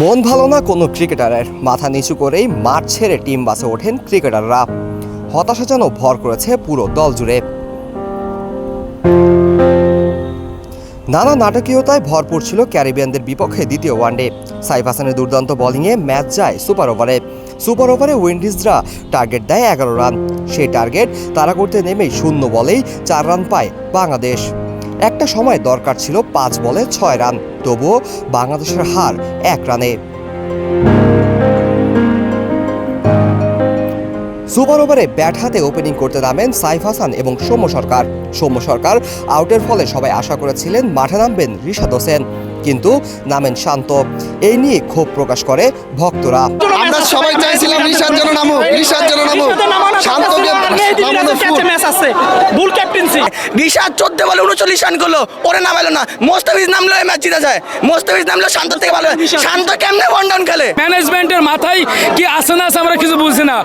মন ভালো না কোনো ক্রিকেটারের। মাথা নিচু করেই মাঠ ছেড়ে টিম বাসে ওঠেন ক্রিকেটাররা। হতাশা যেন ভর করেছে পুরো দল জুড়ে। নানা নাটকীয়তায় ভরপুর ছিল ক্যারিবিয়ানদের বিপক্ষে দ্বিতীয় ওয়ানডে। সাইফ হাসানের দুর্দান্ত বোলিংয়ে ম্যাচ যায় সুপার ওভারে সুপার ওভারে উইন্ডিজরা টার্গেট দেয় এগারো রান। সেই টার্গেট তারা করতে নেমেই শূন্য বলেই চার রান পায় বাংলাদেশ। একটা সময় দরকার ছিল পাঁচ বলে ছয় রান, তবুও বাংলাদেশের হার এক রানে। সুপার ওভারে ব্যাট হাতে ওপেনিং করতে নামেন সাইফ হাসান এবং সৌম্য সরকার। সৌম্য সরকার আউটের ফলে সবাই আশা করেছিলেন মাঠে নামবেন ঋষাদ হোসেন। কিন্তু নামেন শান্ত। এই নিয়ে ক্ষোভ প্রকাশ করে ভক্তরা। আমরা সবাই চাইছিলাম রিশাদ যেন নামুক রিশাদ যেন শান্তকে ফুল। ম্যাচ আছে ভুল ক্যাপ্টেন্সি রিশাদ চোদ্দ বলে উনচল্লিশ রান করল ওরে নামাইলো না। মোস্তাফিজ নামলো এই ম্যাচ জিতে যায়। মোস্তাফিজ নামলো শান্ত থেকে ভালো। শান্ত কেমনে ওয়ান ডাউন খেলে? ম্যানেজমেন্টের মাথায় কি আসে না আছে আমরা কিছু বুঝছি না।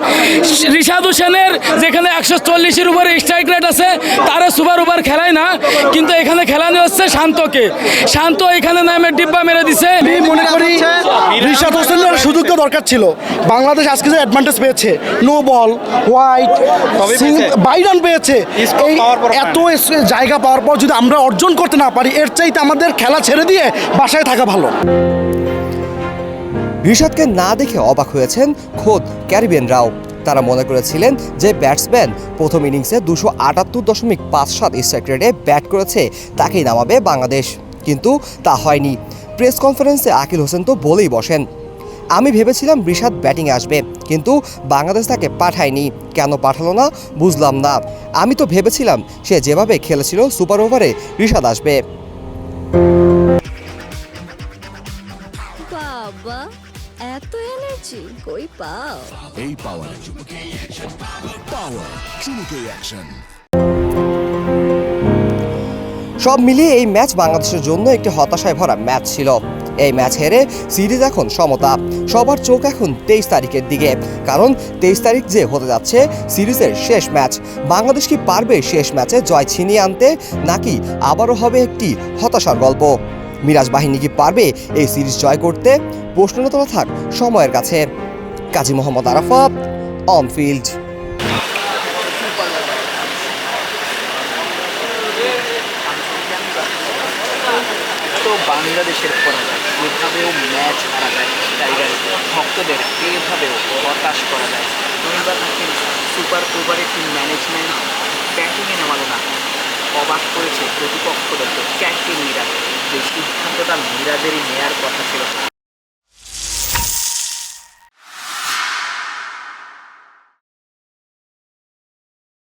রিশাদ হোসেনের যেখানে একশো চল্লিশের উপরে স্ট্রাইক রেট আছে তারা সুপার ওভার খেলায় না কিন্তু এখানে খেলানো হচ্ছে শান্তকে। শান্ত এখানে নামে ডিব্বা মেরে দিছে। আমি মনে করি রিশাদ হোসেনের সুযোগটা দরকার ছিল। বাংলাদেশ আজকে যে অ্যাডভান্টেজ পেয়েছে no ball wide bye run পেয়েছে। এই এত জায়গা পাওয়ার পর যদি আমরা অর্জন করতে না পারি এর চাইতে আমাদের খেলা ছেড়ে দিয়ে বাসায় থাকা ভালো। রিশাদকে না দেখে অবাক হয়েছেন খোদ ক্যারিবিয়ানরাও। তারা মনে করেছিলেন যে ব্যাটসম্যান প্রথম ইনিংসে দুশো আটাত্তর দশমিক পাঁচ সাত স্ট্রাইক রেটে ব্যাট করেছে তাকেই নামাবে বাংলাদেশ। কিন্তু তা হয়নি। প্রেস কনফারেন্সে আকিল হোসেন তো বলেই বসেন। আমি ভেবেছিলাম রিশাদ ব্যাটিং আসবে কিন্তু বাংলাদেশ তাকে পাঠায়নি। কেন পাঠালো না বুঝলাম না। আমি তো ভেবেছিলাম সে যেভাবে খেলেছিল সুপার ওভারে রিশাদ আসবে। বাবা এত এনার্জি কই পাও? এই পাওয়ার পাওয়ার অ্যাকশন সব মিলিয়ে এই ম্যাচ বাংলাদেশের জন্য একটি হতাশায় ভরা ম্যাচ ছিল। এই ম্যাচ হেরে সিরিজ এখন সমতা। সবার চোখ এখন তেইশ তারিখের দিকে। কারণ তেইশ তারিখ যে হতে যাচ্ছে সিরিজের শেষ ম্যাচ। বাংলাদেশ কি পারবে শেষ ম্যাচে জয় ছিনিয়ে আনতে, নাকি আবারও হবে একটি হতাশার গল্প? মিরাজ বাহিনী কি পারবে এই সিরিজ জয় করতে? প্রশ্নটা থাক সময়ের কাছে। কাজী মোহাম্মদ আরাফাত অন বাংলাদেশের পরাজয়। এভাবেও ম্যাচ হারা যায়। টাইগার ভক্তদের এভাবেও হতাশ করা যায়। রবিবার থাকেন সুপার ওভারে টিম ম্যানেজমেন্ট ব্যাটিংয়ে নামালো না। অবাক করেছে প্রতিপক্ষদেরকে। ক্যাপ্টেন মিরাজ যে সিদ্ধান্তটা মিরাজেরই নেয়ার কথা ছিল।